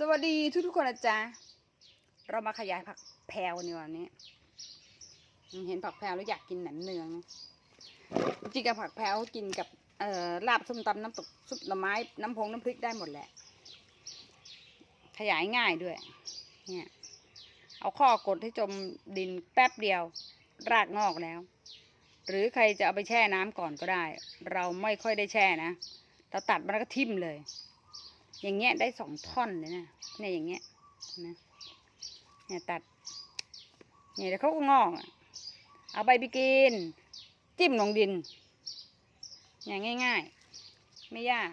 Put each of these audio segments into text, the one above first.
สวัสดีทุกทุกๆคนนะจ๊ะเรามาขยายผักแพรวในวันนี้ เห็นผักแพรวแล้วอยากกินแหนมเนืองจริงๆกับผักแพรวกินกับเอ่อลาบส้มตำน้ำตกซุปหน่อไม้น้ำพงน้ำพริกได้หมดแหละ ขยายง่ายด้วย เนี่ย เอาข้อกดให้จมดินแป๊บเดียว รากงอกแล้ว หรือใครจะเอาไปแช่น้ำก่อนก็ได้ เราไม่ค่อยได้แช่นะเราตัดมันแล้วก็ทิ่มเลย อย่างเงี้ยได้สองท่อนเลยนะเนี่ยอย่างเงี้ยนะเนี่ยตัด เนี่ยเดี๋ยวเขาก็งอกเอาใบไปกินจิ้มลงดินอย่างง่าย ๆ ไม่ยาก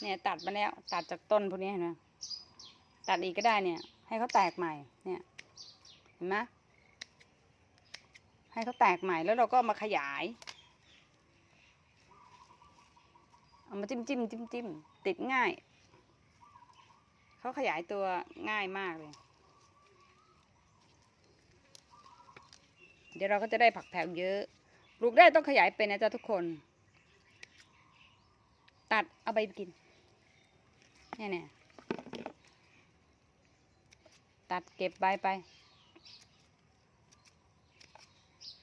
เนี่ยตัดมาแล้ว ตัดจากต้นพวกนี้เห็นไหมตัดอีกก็ได้เนี่ย ให้เขาแตกใหม่ เนี่ย เห็นไหมให้เขาแตกใหม่แล้วเราก็มาขยาย เอามาจิ้มจิ้มจิ้มจิ้มติดง่าย เขาขยายตัวง่ายมากเลย เดี๋ยวเราก็จะได้ผักแผวเยอะ ปลูกได้ต้องขยายเป็นนะจ๊ะทุกคน ตัดเอาไปกิน เนี่ยเนี่ยตัดเก็บใบไป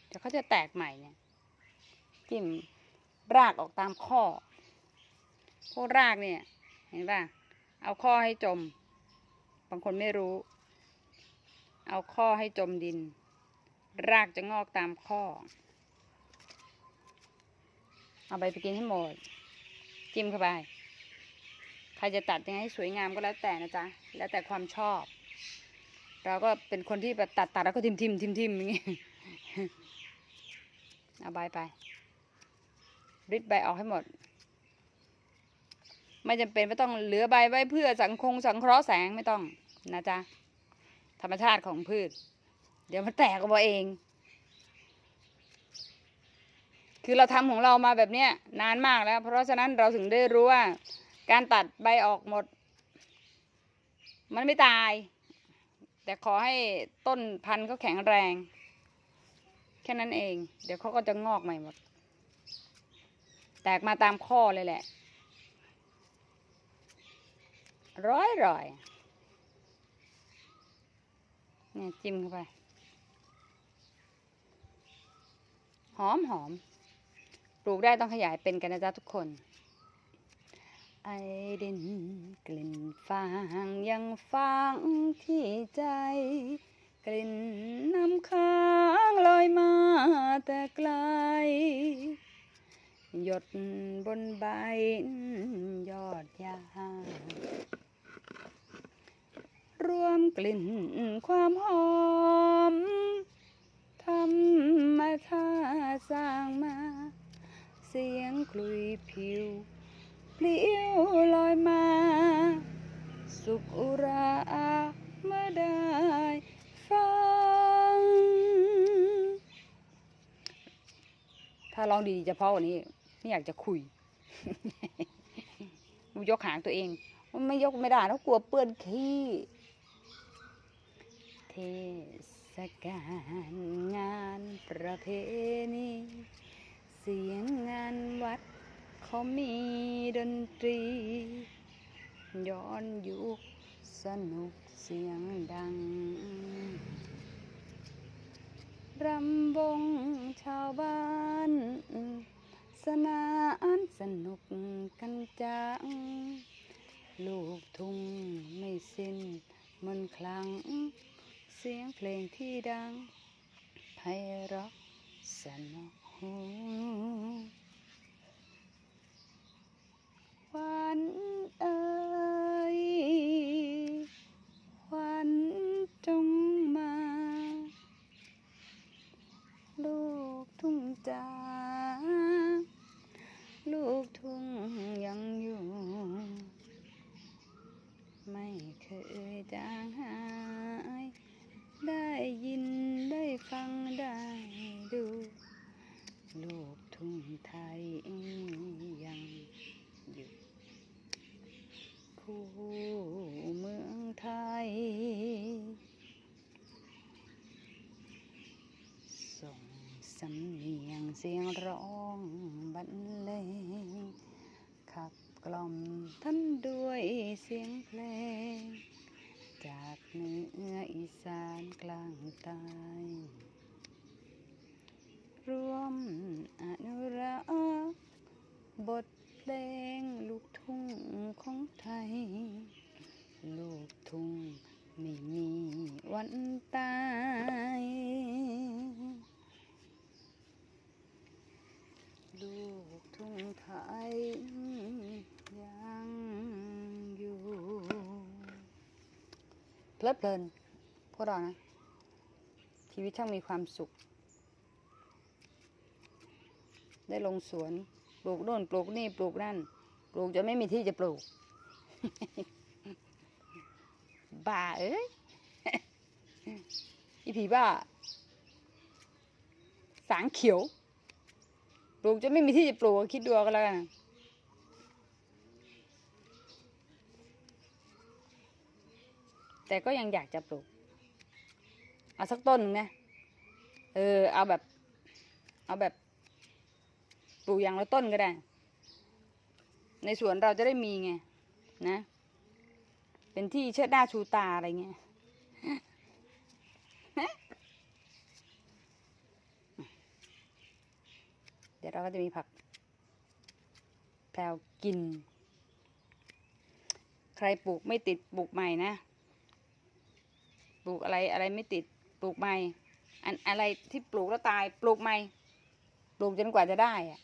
เดี๋ยวเขาจะแตกใหม่เนี่ย จิ้มรากออกตามข้อ พวกรากเนี่ย เห็นป่ะ เอาข้อให้จม บางคนไม่รู้ เอาข้อให้จมดิน รากจะงอกตามข้อ เอาไปไปกินให้หมด จิ้มเข้าไป ใครจะตัดยังไงให้สวยงามก็แล้วแต่นะจ๊ะ แล้วแต่ความชอบ เราก็เป็นคนที่แบบตัดตัดแล้วก็ทิมทิมทิมทิมอย่างงี้ เอาใบไปริดใบออกให้หมด ไม่จำเป็นไม่ต้องเหลือใบไว้เพื่อสังคงสังเคราะห์แสงไม่ต้องนะจ๊ะธรรมชาติของพืช เดี๋ยวมันแตกออกมาเอง คือเราทำของเรามาแบบเนี้ยนานมากแล้ว เพราะฉะนั้นเราถึงได้รู้ว่า การตัดใบออกหมด มันไม่ตาย แต่ขอให้ต้นพันธุ์เขาแข็งแรง แค่นั้นเอง เดี๋ยวเขาก็จะงอกใหม่หมด แตกมาตามข้อเลยแหละ ร้อยร้อยเนี่ยจิ้มเข้าไป หอมหอมปลูกได้ต้องขยายเป็นกันนะจ๊ะทุกคน ไอดินกลิ่นฟางยังฟังที่ใจ กลิ่นน้ำค้างลอยมาแต่ไกล หยดบนใบยอดยา รวมกลิ่นความหอมธรรมชาติสร้างมา เสียงคลุยผิวปลิวลอยมา สุขอุราเมื่อได้ฟัง ถ้าร้องดีจะเพราะว่านี้ ไม่อยากจะคุยยกหางตัวเองมันไม่ยกไม่ได้แล้วกลัวเปื้อนขี้ ศกาลงานประเพณีเสียงงานวัดเขามีดนตรี ย้อนยุคสนุกเสียงดัง รำวงชาวบ้าน สนานสนุกกันจัง ลูกทุ่งไม่สิ้นมันคลัง เสียงเพลงที่ดังไพเราะสนอหูวันเอ่ยวันจงมา ลูกทุ่งจ้าลูกทียงเสียงร้องบรรเลงขับกล่อมท่านด้วยเสียงเพลง จากเหนืออีสานกลางใต้รวมอนุรักษ์บทเพลงลูกทุ่งของไทย ลูกทุ่งไม่มีวันตาย ดเพลินพวกเรานะ ชีวิตช่างมีความสุข ได้ลงสวน ปลูกโน่นปลูกนี่ปลูกนั่น ปลูกจะไม่มีที่จะปลูก บ้าเอ้ยอีผีบ้า สางเขียว ปลูกจะไม่มีที่จะปลูกคิดดูกันแล้วกัน แต่ก็ยังอยากจะปลูก เอาสักต้นหนึ่งนะเออ เอาแบบ เอาแบบ ปลูกอย่างละต้นก็ได้ ในสวนเราจะได้มีไง นะ เป็นที่เชิดหน้าชูตาอะไรเงี้ยเดี๋ยวเราก็จะมีผักแพรวกิน ใครปลูกไม่ติดปลูกใหม่นะ ปลูกอะไรอะไรไม่ติดปลูกใหม่อันอะไรที่ปลูกแล้วตายปลูกใหม่ปลูกจนกว่าจะได้อะ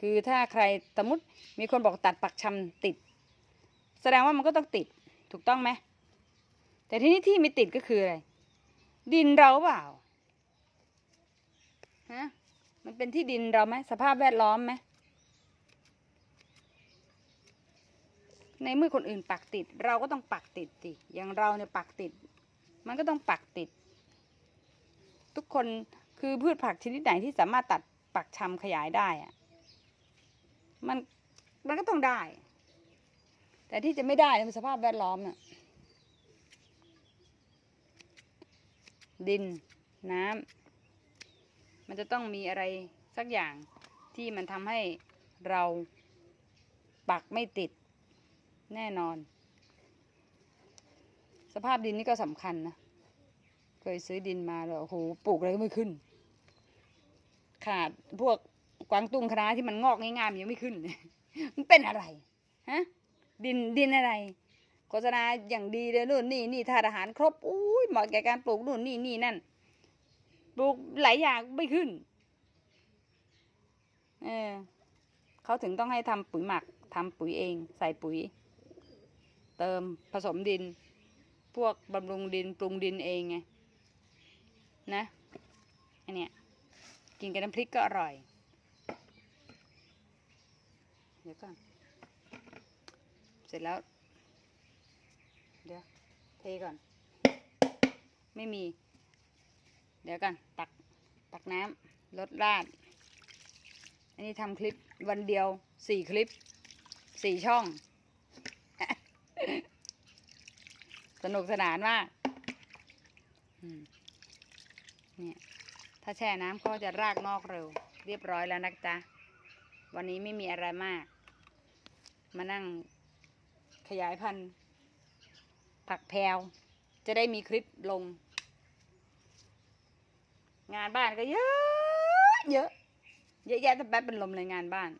คือถ้าใครสมมติมีคนบอกตัดปักชำติด แสดงว่ามันก็ต้องติดถูกต้องไหมแต่ที่นี่ที่ไม่ติดก็คืออะไร ดินเราเปล่าฮะมันเป็นที่ดินเราไหมสภาพแวดล้อมไหมใน เมื่อคนอื่นปักติด เราก็ต้องปักติดสิอย่างเราเนี่ยปักติด มันก็ต้องปักติด ทุกคนคือพืชผักชนิดไหนที่สามารถตัดปักชำขยายได้อะมันมันก็ต้องได้ แต่ที่จะไม่ได้มันสภาพแวดล้อมน่ะดินน้ำมันจะต้องมีอะไรสักอย่างที่มันทำให้เราปักไม่ติด แน่นอน สภาพดินนี่ก็สำคัญนะ เคยซื้อดินมาแล้วโอ้โหปลูกอะไรก็ไม่ขึ้น ขาดพวกกวางตุ้งคณะที่มันงอกง่ายๆมันยังไม่ขึ้นเลยมันเป็นอะไรฮะดินดินอะไรโฆษณาอย่างดีเลยนู่นนี่นี่ธาตุอาหารครบอุ้ยเหมาะแก่การปลูกนู่นนี่นี่นั่นปลูกหลายอย่างไม่ขึ้นเออเขาถึงต้องให้ทำปุ๋ยหมักทำปุ๋ยเอง ใส่ปุ๋ย เติมผสมดิน พวกบำรุงดินปรุงดินเองไงนะอันเนี้ยกินกับน้ำพริกก็อร่อย เดี๋ยวก่อน เสร็จแล้ว เดี๋ยว เทก่อน ไม่มี เดี๋ยวกันตัก ตักน้ำลดราด อันนี้ทำคลิปวันเดียวสี่คลิปสี่ช่อง สนุกสนานมากเนี่ย ถ้าแช่น้ำก็จะรากงอกเร็ว เรียบร้อยแล้วนะจ๊ะ วันนี้ไม่มีอะไรมาก มานั่งขยายพันธุ์ ผักแพรวจะได้มีคลิปลง งานบ้านก็เยอะ เยอะ เยอะแยะแต่แป๊บเป็นลมเลยงานบ้าน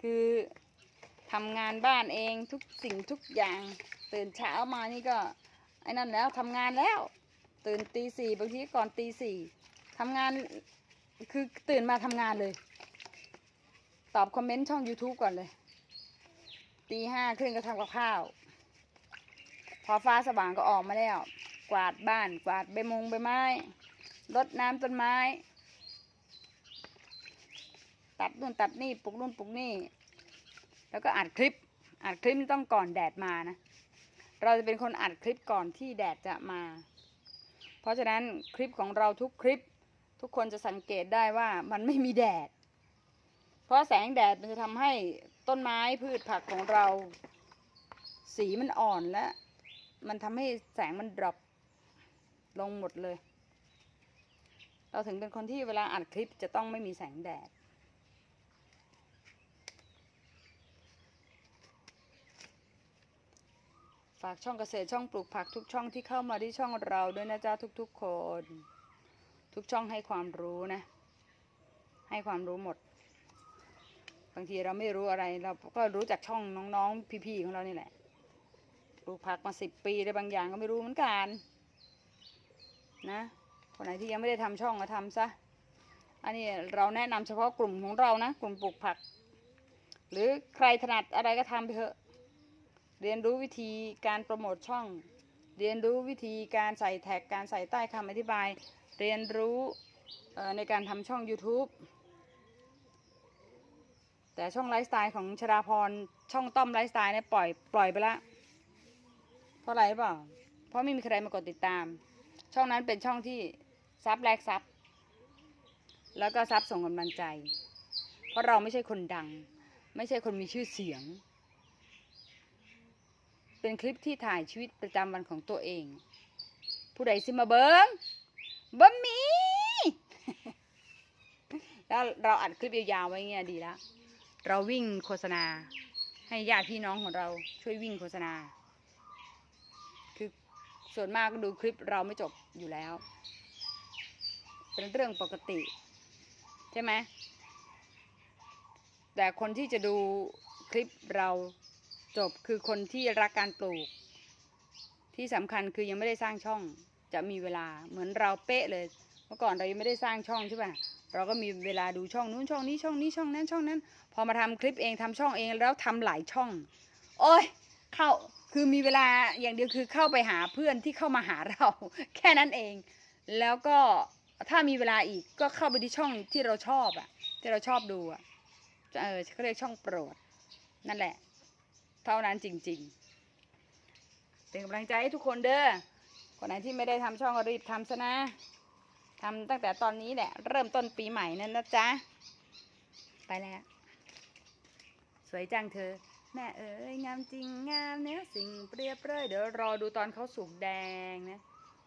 คือ ทำงานบ้านเองทุกสิ่งทุกอย่าง ตื่นเช้ามานี่ก็ไอ้นั่นแล้วทำงานแล้ว ตื่นตีสี่บางทีก่อนตีสี่ทำงานคือตื่นมาทำงานเลย ตอบคอมเมนต์ช่อง YouTube ก่อนเลยตีห้าครึ่งก็ทำกับข้าว พอฟ้าสว่างก็ออกมาแล้ว กวาดบ้าน กวาดใบมงใบไม้รดน้ำต้นไม้ ตัดนู่นตัดนี่ปลูกนู่นปลูกนี่ แล้วก็อัดคลิป อัดคลิปต้องก่อนแดดมานะ เราจะเป็นคนอัดคลิปก่อนที่แดดจะมา เพราะฉะนั้นคลิปของเราทุกคลิป ทุกคนจะสังเกตได้ว่ามันไม่มีแดด เพราะแสงแดดมันจะทำให้ต้นไม้พืชผักของเรา สีมันอ่อนและมันทำให้แสงมันดรอปลงหมดเลย เราถึงเป็นคนที่เวลาอัดคลิปจะต้องไม่มีแสงแดด ฝากช่องเกษตรช่องปลูกผักทุกช่องที่เข้ามาที่ช่องเราด้วยนะจ๊ะทุกๆคน ทุกช่องให้ความรู้นะ ให้ความรู้หมด บางทีเราไม่รู้อะไร เราก็รู้จากช่องน้องๆ พี่ๆของเรานี่แหละปลูกผักมาสิบปีแต่บางอย่างก็ไม่รู้เหมือนกัน นะคนไหนที่ยังไม่ได้ทำช่องก็ทำซะอันนี้เราแนะนำเฉพาะกลุ่มของเรานะ กลุ่มปลูกผัก หรือใครถนัดอะไรก็ทำไปเถอะ เรียนรู้วิธีการโปรโมทช่อง เรียนรู้วิธีการใส่แท็ก การใส่ใต้คำอธิบาย เรียนรู้ในการทำช่อง YouTube แต่ช่องไลฟ์สไตล์ของชราพรช่องต้อมไลฟ์สไตล์เนี่ยปล่อยปล่อยไปละ เพราะอะไรเปล่า เพราะไม่มีใครมากดติดตาม ช่องนั้นเป็นช่องที่ซับแลกซับ แล้วก็ซับส่งกำลังใจ เพราะเราไม่ใช่คนดัง ไม่ใช่คนมีชื่อเสียง เป็นคลิปที่ถ่ายชีวิตประจำวันของตัวเอง ผู้ใดสิมาเบิงบ่มีแล้วเราอัดคลิปยาวๆไว้เงี้ยดีล้วเราวิ่งโฆษณา ให้ญาติพี่น้องของเราช่วยวิ่งโฆษณา คือส่วนมากก็ดูคลิปเราไม่จบอยู่แล้ว เป็นเรื่องปกติ ใช่ไหมแต่คนที่จะดูคลิปเรา จบคือคนที่รักการปลูก ที่สำคัญคือยังไม่ได้สร้างช่องจะมีเวลาเหมือนเราเป๊ะเลย เมื่อก่อนเรายังไม่ได้สร้างช่องใช่ป่ะเราก็มีเวลาดูช่องนู้นช่องนี้ช่องนี้ช่องนั้นช่องนั้น พอมาทำคลิปเองทำช่องเองแล้วทำหลายช่อง โอ้ยเข้าคือมีเวลาอย่างเดียวคือเข้าไปหาเพื่อนที่เข้ามาหาเรา แค่นั้นเอง แล้วก็ถ้ามีเวลาอีกก็เข้าไปที่ช่องที่เราชอบอะที่เราชอบดูอะเออเขาเรียกช่องโปรดนั่นแหละ เท่านั้นจริง ๆ เป็นกำลังใจให้ทุกคนเด้อคนไหนที่ไม่ได้ทำช่องก็รีบทำซะนะทำตั้งแต่ตอนนี้แหละ เริ่มต้นปีใหม่นั่นนะจ๊ะ ไปแล้ว สวยจังเธอ แม่เอ๋ยงามจริงงามเนื้อสิ่งเปรียบเปรยเดี๋ยวรอดูตอนเขาสุกแดงนะ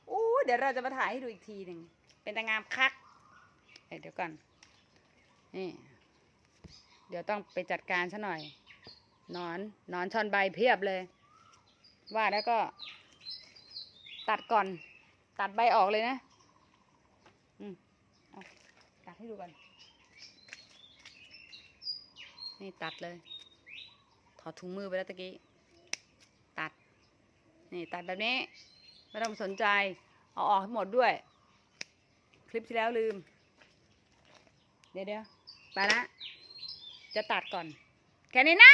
อู้เดี๋ยวเราจะมาถ่ายให้ดูอีกทีหนึ่ง เป็นตางามคักเเดี๋ยวก่อน นี่ เดี๋ยวต้องไปจัดการซะหน่อย นอนนอนชอนใบเพียบเลย ว่าแล้วก็ ตัดก่อน ตัดใบออกเลยนะอืมเอาตัดให้ดูก่อน นี่ตัดเลย ถอดถุงมือไปแล้วตะกี้ ตัด นี่ตัดแบบนี้ ไม่ต้องสนใจ เอาออกให้หมดด้วย คลิปที่แล้วลืม เดี๋ยวเดี๋ยวไปละจะตัดก่อน แค่นี้นะ